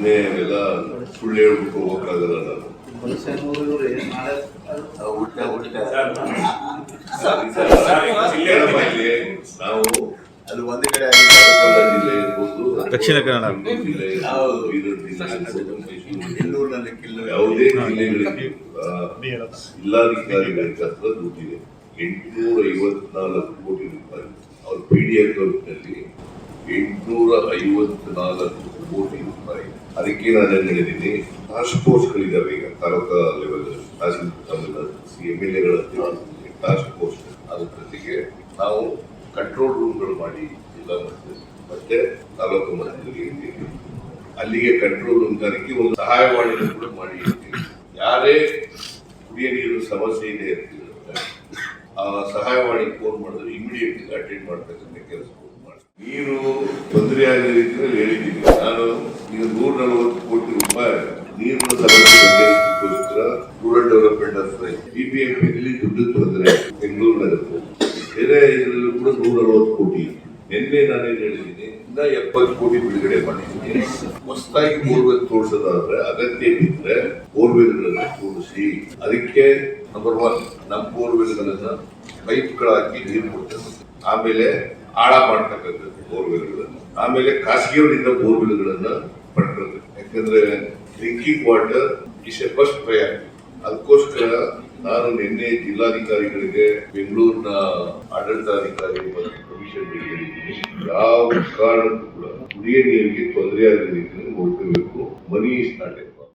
ಹೇಳ್ಬಿಟ್ಟು ಹೋಗಕ್ಕಾಗಲ್ಲ ನಾನು ಉಲ್ಟಾ ಉಲ್ಟಾ ಸರಿ, ಸರಿ, ಸರಿ. ಇಲ್ಲಿ. ನಾವು ಅದು ಒಂದೇ ಕಡೆ ಆಗಿದ್ದು ಜಿಲ್ಲೆ ಇರ್ಬೋದು ದಕ್ಷಿಣ ಕನ್ನಡ. ಜಿಲ್ಲೆ ಜಿಲ್ಲೆ ಯಾವುದೇ ಜಿಲ್ಲೆಗಳಿಗೆ ಜಿಲ್ಲಾಧಿಕಾರಿಗಳಿಗೆ ಹತ್ರ ದುಡ್ಡಿದೆ ಎಂಟುನೂರ ಐವತ್ನಾಲ್ಕು ಕೋಟಿ ರೂಪಾಯಿ ಅವ್ರ ಪಿ ಡಿ ಅಕೌಂಟ್ನಲ್ಲಿ ಎಂಟುನೂರ ಐವತ್ನಾಲ್ಕು ಕೋಟಿ ರೂಪಾಯಿ. ಅದಕ್ಕೆ ನಾನು ಹೇಳಿದ್ದೀನಿ ಟಾಸ್ಕ್ ಫೋರ್ಸ್ಗಳಿದ್ದಾವೆ ಈಗ taluka level tehsil C M L ಎಗಳ task force ಅದ್ರ ಜೊತೆಗೆ ನಾವು ಕಂಟ್ರೋಲ್ ರೂಮ್ಗಳು ಮಾಡಿ ಜಿಲ್ಲಾ ಮಟ್ಟದಲ್ಲಿ ಮತ್ತೆ ತಾಲೂಕು ಮಟ್ಟದಲ್ಲಿ ಇರ್ತೀವಿ. ಅಲ್ಲಿಗೆ ಕಂಟ್ರೋಲ್ ರೂಮ್ ತರಕ್ಕೆ ಒಂದು ಸಹಾಯವಾಣಿ ಕೂಡ ಮಾಡಿ ಇರ್ತೀವಿ. ಯಾರೇ ಕುಡಿಯ ನೀರು ಸಮಸ್ಯೆ ಇದೆ ಅಂತ ಆ ಸಹಾಯವಾಣಿ ಫೋನ್ ಮಾಡಿದ್ರೆ ಇಮಿಡಿಯೇಟ್ಲಿ ಅಟೆಂಡ್ ಮಾಡ್ತಕ್ಕಂಥ ಕೆಲಸ ಮಾಡಿ ನೀರು ಆಗೋ ರೀತಿಯಲ್ಲಿ ಹೇಳಿದ್ದೀನಿ. ನಾನು ಈಗ ನೂರ ನಲವತ್ತು ಕೋಟಿ ರೂಪಾಯಿ ನೀರಿನ ಸಮಸ್ಯೆ ರೂರಲ್ ಡೆವಲಪ್ಮೆಂಟ್ ಆಫ್ ಬಿಬಿಎಂಪಿನಲ್ಲಿ ದುಡ್ಡು ತೊಂದರೆ ಬೆಂಗಳೂರು ನಗರದಲ್ಲಿ ಬೇರೆ ಇದರಲ್ಲೂ ಕೂಡ ನೂರ ನಲವತ್ತು ಕೋಟಿ. ನಿನ್ನೆ ನಾನೇನು ಹೇಳಿದ್ದೀನಿ, ಇನ್ನ ಎಪ್ಪತ್ತು ಕೋಟಿ ಬಿಡುಗಡೆ ಮಾಡಿದ್ದೀನಿ. ಹೊಸದಾಗಿ ಬೋರ್ವೆಲ್ ತೋರಿಸೋದಾದ್ರೆ ಅಗತ್ಯ ಬಿದ್ದರೆ ಬೋರ್ವೆಲ್ಗಳನ್ನು ತೋರಿಸಿ. ಅದಕ್ಕೆ ನಂಬರ್ ಒನ್ ನಮ್ಮ ಬೋರ್ವೆಲ್ಗಳನ್ನ ಪೈಪ್ಗಳಾಕಿ ನೀರು ಕೊಡ್ತಕ್ಕಂಥದ್ದು ಆಮೇಲೆ ಆಳ ಮಾಡ್ತಕ್ಕಂಥದ್ದು ಬೋರ್ವೆಲ್ಗಳನ್ನ ಆಮೇಲೆ ಖಾಸಗಿಯವರಿಂದ ಬೋರ್ವೆಲ್ಗಳನ್ನು ಪಡ್ಕೊಳ್ಬೇಕು. ಯಾಕಂದ್ರೆ drinking water is a first priority. ಅದಕ್ಕೋಸ್ಕರ ನಾನು ನಿನ್ನೆ ಜಿಲ್ಲಾಧಿಕಾರಿಗಳಿಗೆ ಬೆಂಗಳೂರಿನ ಆಡಳಿತಾಧಿಕಾರಿ ಮತ್ತು ಕಮಿಷನ್ ಹೇಳಿದ್ದೀನಿ, ಯಾವ ಕಾರಣಕ್ಕೂ ಕೂಡ ಕುಡಿಯ ನೀರಿಗೆ ತೊಂದರೆ ಆಗದ ನೋಡ್ಕೋಬೇಕು. Money is